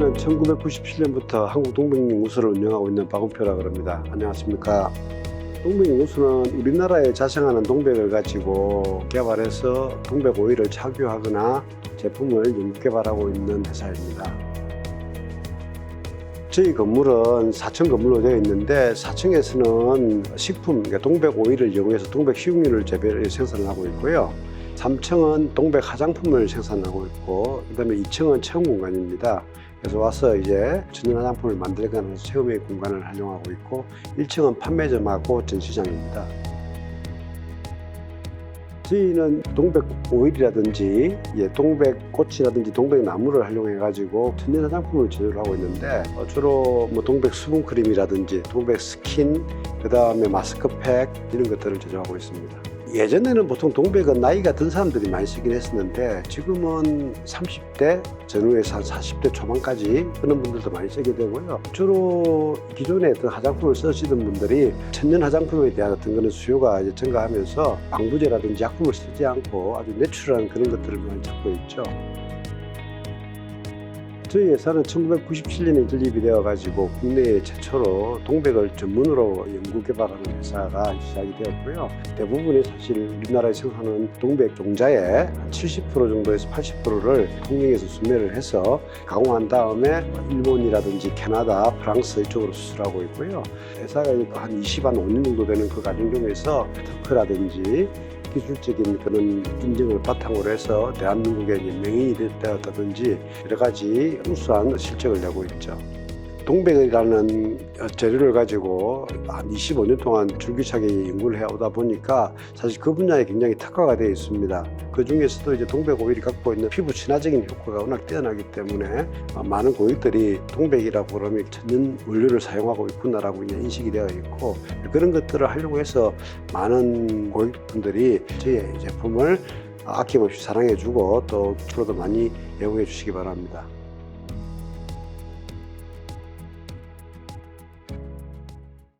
1997년부터 한국 동백연구소를 운영하고 있는 박은표라 그럽니다. 안녕하십니까. 동백연구소는 우리나라에 자생하는 동백을 가지고 개발해서 동백 오일을 착유하거나 제품을 연구 개발하고 있는 회사입니다. 저희 건물은 4층 건물로 되어 있는데 4층에서는 식품, 그러니까 동백 오일을 이용해서 동백 식용유를 재배를 생산을 하고 있고요. 3층은 동백 화장품을 생산하고 있고 그다음에 2층은 체험 공간입니다. 그래서 와서 이제 천연 화장품을 만들거나 체험의 공간을 활용하고 있고 1층은 판매점하고 전시장입니다. 저희는 동백 오일이라든지 예, 동백 꽃이라든지 동백 나무를 활용해 가지고 천연 화장품을 제조를 하고 있는데 어, 주로 뭐 동백 수분 크림이라든지 동백 스킨 그 다음에 마스크팩 이런 것들을 제조하고 있습니다. 예전에는 보통 동백은 나이가 든 사람들이 많이 쓰긴 했었는데 지금은 30대 전후에서 한 40대 초반까지 그런 분들도 많이 쓰게 되고요. 주로 기존에 어떤 화장품을 쓰시던 분들이 천연 화장품에 대한 어떤 그런 수요가 이제 증가하면서 방부제라든지 약품을 쓰지 않고 아주 내추럴한 그런 것들을 많이 찾고 있죠. 저희 회사는 1997년에 설립이 되어가지고 국내에 최초로 동백을 전문으로 연구 개발하는 회사가 시작이 되었고요. 대부분이 사실 우리나라에 생산하는 동백 종자의 70% 정도에서 80%를 통영에서 수매를 해서 가공한 다음에 일본이라든지 캐나다, 프랑스 이쪽으로 수출하고 있고요. 회사가 한 20, 한 5년 정도 되는 그 과정 중에서 특허라든지 기술적인 그런 인증을 바탕으로 해서 대한민국의 명인이 되었다든지 여러 가지 우수한 실적을 내고 있죠. 동백이라는 재료를 가지고 한 25년 동안 줄기차게 연구를 해오다 보니까 사실 그 분야에 굉장히 특화가 되어 있습니다. 그 중에서도 이제 동백 오일이 갖고 있는 피부 친화적인 효과가 워낙 뛰어나기 때문에 많은 고객들이 동백이라고 그러면 천연 원료를 사용하고 있구나라고 이제 인식이 되어 있고 그런 것들을 하려고 해서 많은 고객분들이 저희의 제품을 아낌없이 사랑해주고 또 앞으로도 많이 애용해 주시기 바랍니다.